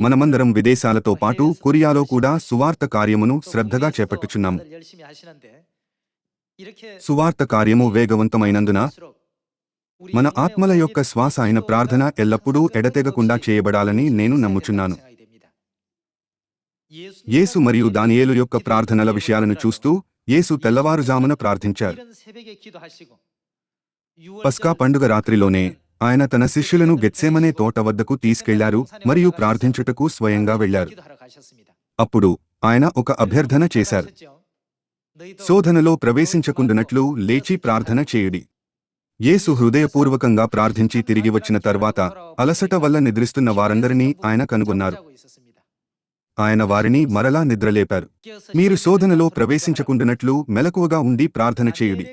మనమందరం విదేశాలతో పాటు కొరియాలో కూడా సువార్త కార్యమును శ్రద్ధగా చేపట్టుచున్నాము సువార్త కార్యము వేగవంతమైనందున మన ఆత్మల యొక్క శ్వాస అయిన ప్రార్థన ఎల్లప్పుడూ ఎడతెగకుండా చేయబడాలని నేను నమ్ముచున్నాను. యేసు మరియు దానియేలు యొక్క ప్రార్థనల విషయాలను చూస్తూ యేసు తెల్లవారుజామున ప్రార్థించారు. పస్కా పండుగ రాత్రిలోనే ఆయన తన శిష్యులను గెత్సేమనే తోట వద్దకు తీసుకెళ్ళారు మరియు ప్రార్థించుటకు స్వయంగా వెళ్ళారు అప్పుడు ఆయన ఒక అభ్యర్థన చేశారు. శోధనలో ప్రవేశించకుండునట్లు లేచి ప్రార్థన చేయుడి. యేసు హృదయపూర్వకంగా ప్రార్థించి తిరిగి వచ్చిన తర్వాత అలసట వల్ల నిద్రిస్తున్న వారందరినీ ఆయన కనుగొన్నారు. ఆయన వారిని మరలా నిద్రలేపారు. మీరు శోధనలో ప్రవేశించకుండునట్లు మెలకువగా ఉండి ప్రార్థన చేయుడి.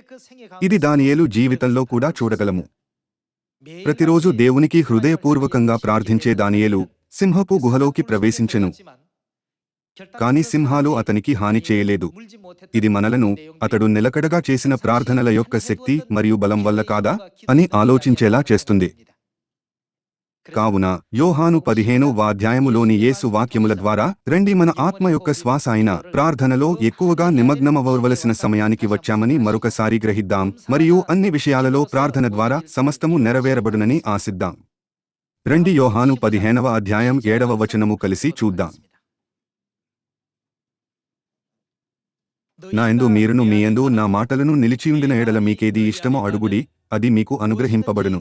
ఇది దానియేలు జీవితంలో కూడా చూడగలము. ప్రతిరోజు దేవునికి హృదయపూర్వకంగా ప్రార్థించే దానియేలు సింహపు గుహలోకి ప్రవేశించెను. కాని సింహాలు అతనికి హాని చేయలేదు. ఇది మనలను అతడు నిలకడగా చేసిన ప్రార్థనల యొక్క శక్తి మరియు బలం వల్ల కాదా అని ఆలోచించేలా చేస్తుంది. కావున యోహాను పదిహేను వాధ్యాయములోని యేసు వాక్యముల ద్వారా రండి మన ఆత్మ యొక్క శ్వాస అయిన ప్రార్థనలో ఎక్కువగా నిమగ్నమవ్వవలసిన సమయానికి వచ్చామని మరొకసారి గ్రహిద్దాం మరియు అన్ని విషయాలలో ప్రార్థన ద్వారా సమస్తము నెరవేరబడునని ఆశిద్దాం. రండి యోహాను పదిహేనవ అధ్యాయం ఏడవ వచనము కలిసి చూద్దాం. నా ఎందు మీరును మీ ఎందు నా మాటలను నిలిచియుండిన ఎడల మీకేది ఇష్టమో అడుగుడి అది మీకు అనుగ్రహింపబడును.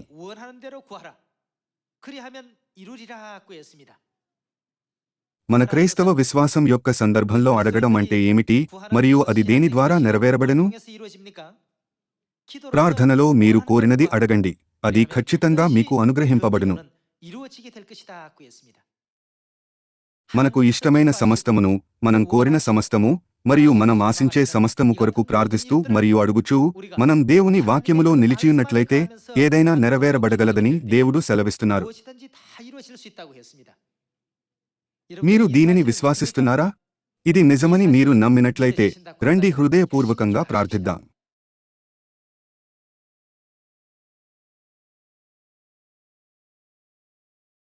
మన క్రైస్తవ విశ్వాసం యొక్క సందర్భంలో అడగడం అంటే ఏమిటి? మరియు అది దేని ద్వారా నెరవేరబడను? ప్రార్థనలో మీరు కోరినది అడగండి. అది ఖచ్చితంగా మీకు అనుగ్రహింపబడును. మనకు ఇష్టమైన సమస్తమును మనం కోరిన సమస్తము మరియు మనం ఆశించే సమస్తము కొరకు ప్రార్థిస్తూ మరియు అడుగుచూ మనం దేవుని వాక్యములో నిలిచియున్నట్లయితే ఏదైనా నెరవేరబడగలదని దేవుడు సెలవిస్తున్నారు. మీరు దీనిని విశ్వాసిస్తున్నారా? ఇది నిజమని మీరు నమ్మినట్లయితే రండి హృదయపూర్వకంగా ప్రార్థిద్దాం.